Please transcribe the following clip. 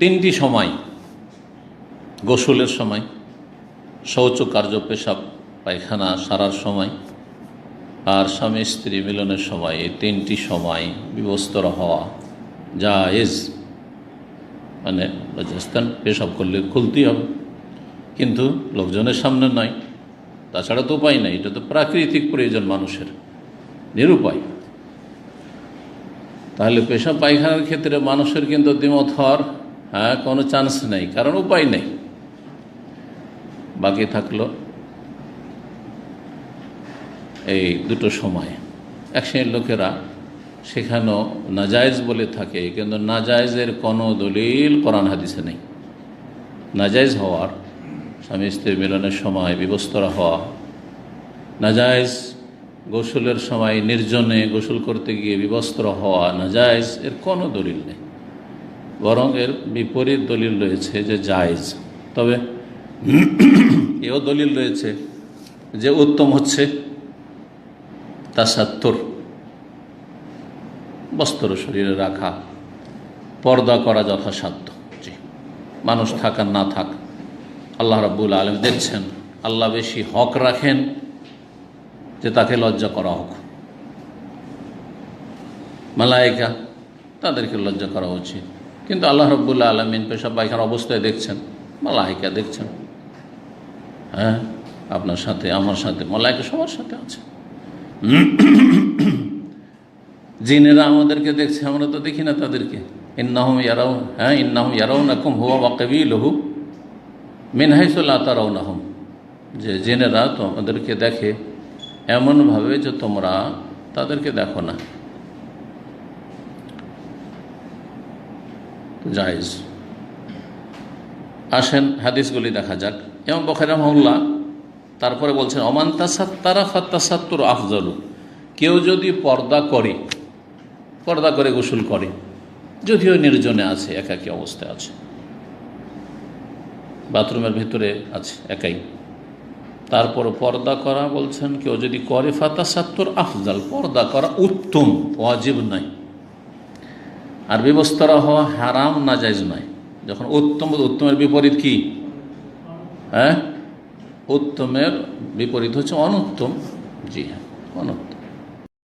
তিনটি সময়, গোসলের সময়, শৌচ কার্য পেশাব, পায়খানা সারার সময় আর স্বামী স্ত্রী মিলনের সময় এই তিনটি সময় বিবস্তর হওয়া যা জায়েজ। মানে লজ্জাস্থান পেশাব করলে খুলতেই হবে। কিন্তু লোকজনের সামনে নয়। তাছাড়া তো উপায় নাই, এটা তো প্রাকৃতিক প্রয়োজন মানুষের, নিরুপায়। তাহলে পেশাব পায়খানার ক্ষেত্রে মানুষের কিন্তু দ্বিমত হওয়ার হ্যাঁ কোনো চান্স নেই, কারণ উপায় নেই। বাকি থাকল এই দুটো সময়। এক শ্রেণির লোকেরা সেখানেও নাজায়েজ বলে থাকে, কিন্তু নাজায়েজের কোনো দলিল কোরআন হাদিসে নেই। নাজায়েজ হওয়ার, স্বামী স্ত্রী মিলনের সময় বিবস্তরা হওয়া, নাজায়েজ গোসলের সময় নির্জনে গোসল করতে গিয়ে বিবস্ত্র হওয়া, নাজায়েজ এর কোনো দলিল নেই। বরং এর বিপরীত দলিল রয়েছে যে জায়েজ। তবে এও দলিল রয়েছে যে উত্তম হচ্ছে তাসাত্তর। বস্ত্র শরীরে রাখা, পর্দা করা যথাসাধ্য। জি, মানুষ থাক আর না থাক, আল্লাহ রাব্বুল আলম দেখছেন। আল্লাহ বেশি হক রাখেন যে তাকে লজ্জা করা হোক। মালায়িকা, তাদেরকে লজ্জা করা উচিত। কিন্তু আল্লাহ রব্বুল্লা আলমিন পেশাব পায়খানার অবস্থায় দেখছেন মালায়িকা দেখছেন। হ্যাঁ? আপনার সাথে, আমার সাথে মালায়িকা সবার সাথে আছে। জিনেরা আমাদেরকে দেখছে, আমরা তো দেখি না তাদেরকে। ইন্নাহম ইয়ারাও হ্যাঁ? ইন্নাহম ইয়ারাও নাকুম হুয়া বা কবি লহু মিনহাইসুল্লাহ তারাও নাহম যে জেনেরা তো আমাদেরকে দেখে, এমনভাবে যে তোমরা তাদেরকে দেখো না। জায়েজ। আসেন, হাদিসগুলি দেখা যাক। যেমন বখার রহমল্লা তারপরে বলছেন অমান্তা সাত্তারা ফাত্তা সাত্তর আফজলু। কেউ যদি পর্দা করে পর্দা করে গোসল করে, যদিও নির্জনে আছে, একাকী অবস্থায় আছে। বাথরুমের ভিতরে আছে, একাই। তারপর পর্দা করা বলছেন, কেউ যদি করে ফাতা সাত্তর আফজাল। পর্দা করা উত্তম, ওয়াজিব নয়। আর বিবস্তরা হওয়া হারাম না যাইজ নয়। যখন উত্তম, উত্তমের বিপরীত কি? হ্যাঁ? উত্তমের বিপরীত হচ্ছে অনুত্তম। জি হ্যাঁ অনুত্তম।